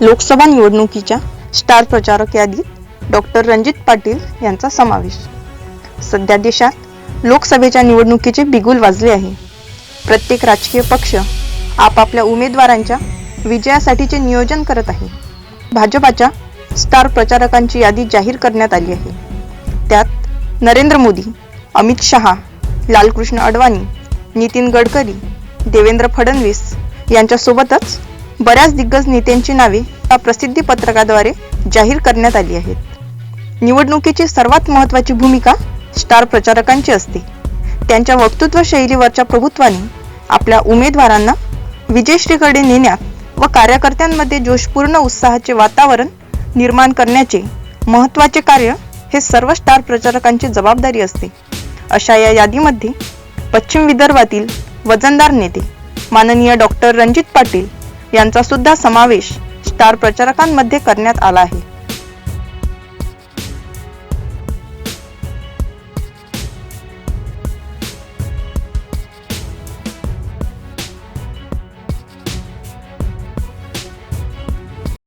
लोकसभा निवडणुकीच्या स्टार प्रचारक यादीत डॉक्टर रणजित पाटील यांचा समावेश. सध्या देशात लोकसभेच्या निवडणुकीचे बिगुल वाजले आहे. प्रत्येक राजकीय पक्ष आपापल्या उमेदवारांच्या विजयासाठीचे नियोजन करत आहे. भाजपाच्या स्टार प्रचारकांची यादी जाहीर करण्यात आली आहे. त्यात नरेंद्र मोदी अमित शहा लालकृष्ण अडवाणी नितीन गडकरी देवेंद्र फडणवीस यांच्यासोबतच बऱ्याच दिग्गज नेत्यांची नावे या प्रसिद्धी पत्रकाद्वारे जाहीर करण्यात आली आहेत. निवडणुकीची सर्वात महत्त्वाची भूमिका स्टार प्रचारकांची असते. त्यांच्या वक्तृत्व शैलीवरच्या प्रभुत्वाने आपल्या उमेदवारांना विजयश्रीकडे नेण्यात व कार्यकर्त्यांमध्ये जोशपूर्ण उत्साहाचे वातावरण निर्माण करण्याचे महत्त्वाचे कार्य हे सर्व स्टार प्रचारकांची जबाबदारी असते. अशा या यादीमध्ये पश्चिम विदर्भातील वजनदार नेते माननीय डॉक्टर रणजित पाटील यांचा सुद्धा समावेश स्टार प्रचारकांमध्ये करण्यात आला आहे.